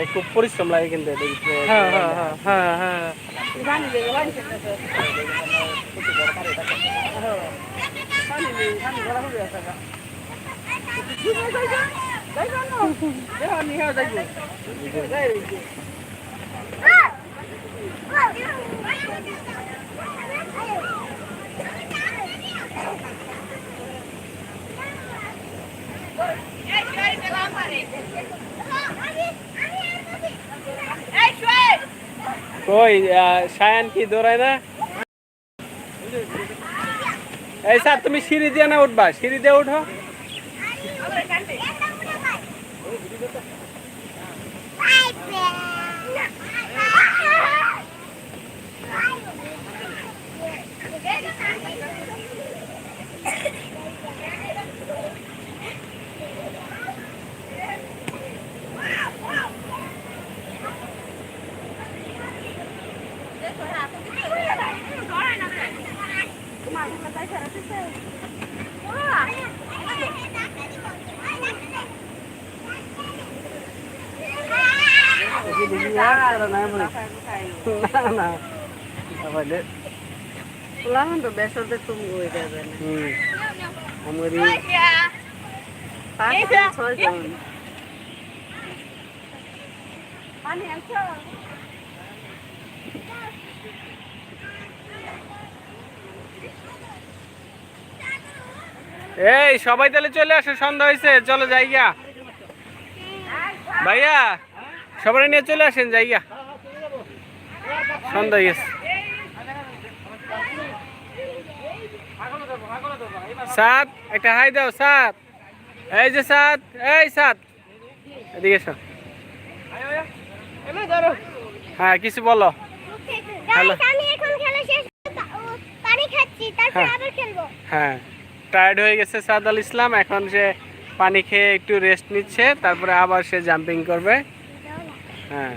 মানে খুব পরিশ্রম লাগে কিন্তু হ্যাঁ হ্যাঁ হ্যাঁ হ্যাঁ হ্যাঁ। পানি দেবে পানি খেতে পানি দেবে পানি গলা হয়ে আছে কই আহ, সায়ান কি দৌড়ায় না এই স্যার তুমি সিঁড়ি দিয়ে না উঠবা সিঁড়ি দিয়ে উঠো এই সবাই তাহলে চলে আসো সন্ধ্যা হয়েছে চলো যাই যাইগা ভাইয়া সবাই নিয়ে চলে আসেন যাইগা সন্ধ্যা গেছে। সাত একটা হাই দাও সাত। এই যে সাত এই সাত। এদিকে এসো। হ্যাঁ কিছু বলো। হ্যালো। হ্যাঁ। হ্যাঁ টায়ার্ড হয়ে গেছে সাদ আল ইসলাম এখন সে পানি খেয়ে একটু রেস্ট নিচ্ছে তারপরে আবার সে জাম্পিং করবে। হ্যাঁ।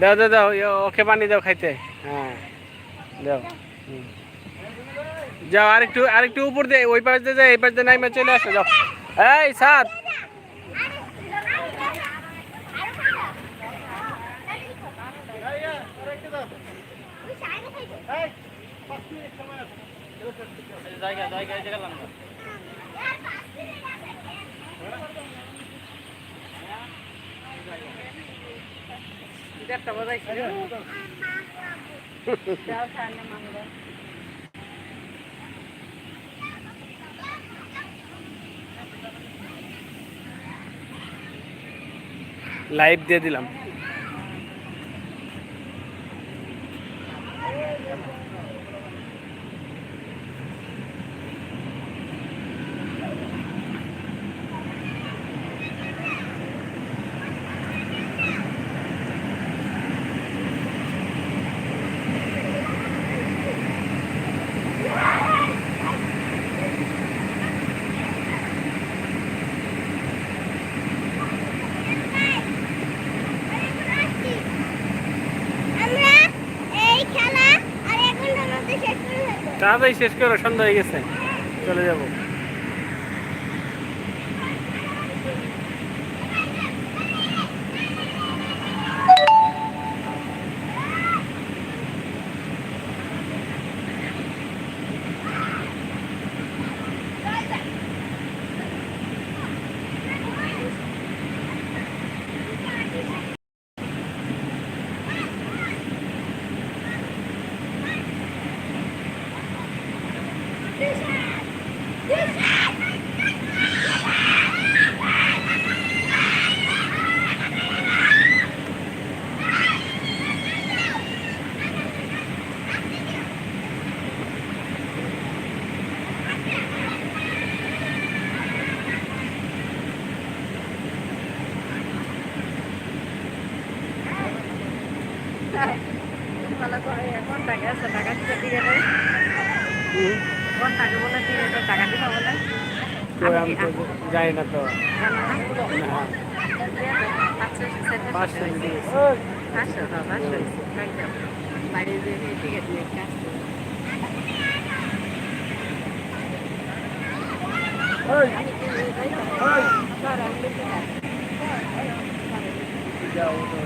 দাও দাও দাও ওকে পানি দাও খাইতে। হ্যাঁ। দাও। যাও আরেকটু আরেকটু উপর দিয়ে ওই পাশ দিয়ে যাও এই পাশ দিয়ে নাইমে চলে আসো যাও। এই সাত। একটা বাজাইছে যাও বাজাই লাইভ দিয়ে দিলাম আমরা এই খেলা আর এক ঘণ্টার মধ্যে শেষ করে ফেলব তাড়াতাড়ি শেষ করে সন্ধ্যা হয়ে গেছে। চলে যাব। ভালো করে এখন টাকা আছে টাকা দিতে দিয়ে দেয় কোন টাকা বলে দিয়ে দেয় টাকা দিতে বলে আমি তো জানি না তো। পাঁচশো পাঁচশো। পাঁচশো দিয়ে করে। ওই, ওই। যাও ওঠো,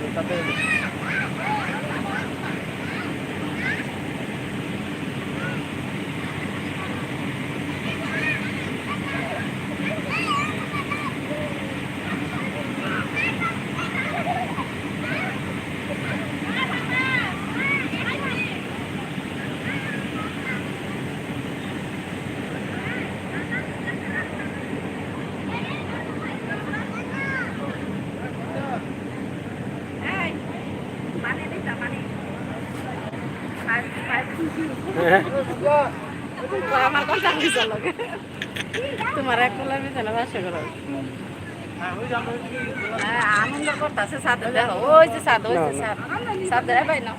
আমার কথা লগে। তোমার এক বাসা করো আনন্দ করতেছে ওই যে ওই যে ভাই না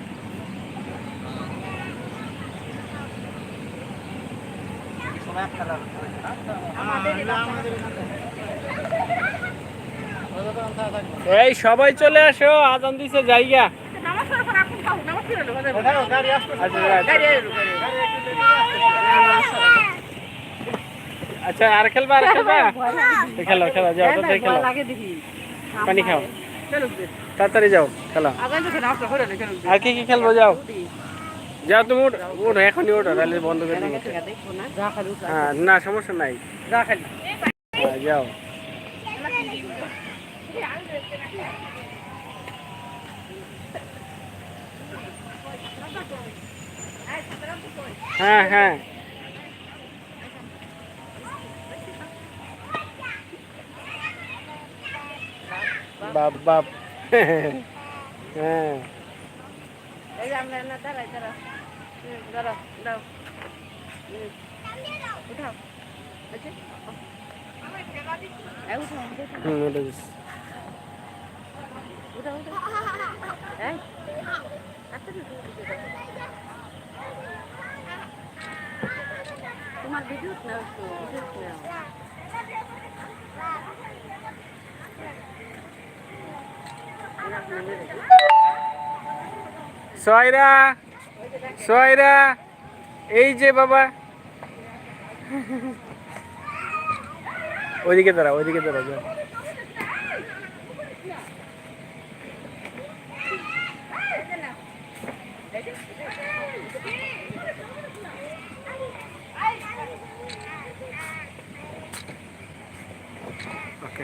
এই, সবাই চলে আসো, আজান দিছে জায়গা নামাজ পড়ার পর এখন খাও নামাজ পড়ে লো আচ্ছা আর খেলবা আর খেলবা? তো খেলো খেলো যাও তাড়াতাড়ি খেলো। লাগে দেখি। পানি খাও। তাড়াতাড়ি যাও খেলো। তো আর কি কি খেলব যাও। যাও তুমি উঠো উঠো এখনই উঠো তাহলে বন্ধ করে হ্যাঁ না সমস্যা নাই। যা হ্যাঁ, যাও। হ্যাঁ হ্যাঁ বাপ বাপ হ্যাঁ এই যে আমরা না দাঁড়াই দাঁড়া দাঁড়া দাও উঠাও আচ্ছা এই উঠাও তোমার বিদ্যুৎ একটু বিদ্যুৎ নাও সয়রা সয়রা এই যে বাবা। ওইদিকে দাঁড়া ওইদিকে দাঁড়া যাও ওকে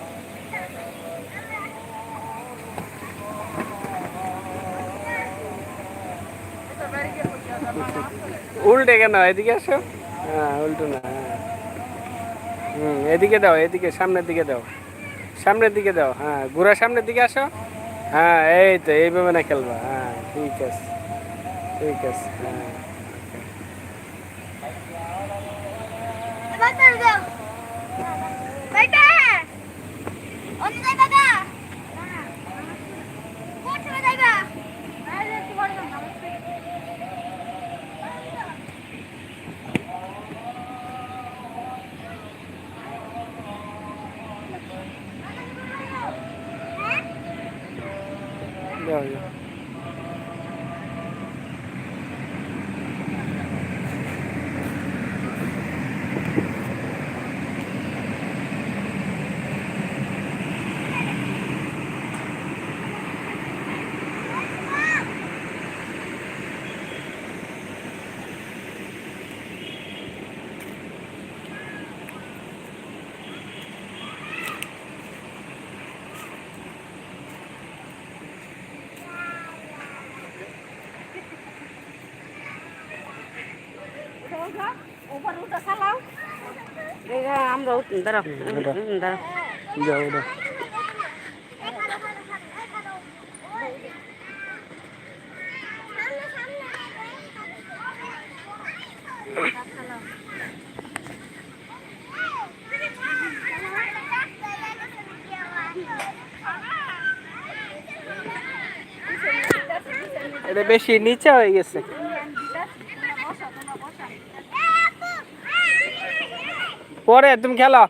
উল্টে কেন? এদিকে আসো। হ্যাঁ উল্টো না হ্যাঁ। হুম, এদিকে দাও, এদিকে, সামনের দিকে দাও। সামনের দিকে দাও হ্যাঁ। ঘোরা সামনের দিকে আসো। হ্যাঁ এই তো, এইভাবে না খেলবা। হ্যাঁ ঠিক আছে ঠিক আছে হ্যাঁ দা কোথায় যাইবা আরে তোমার নমস্তে যাও আমরা দাঁড়াও দাঁড়াও এটা বেশি নিচে হয়ে গেছে। পরে তুমি খেলো।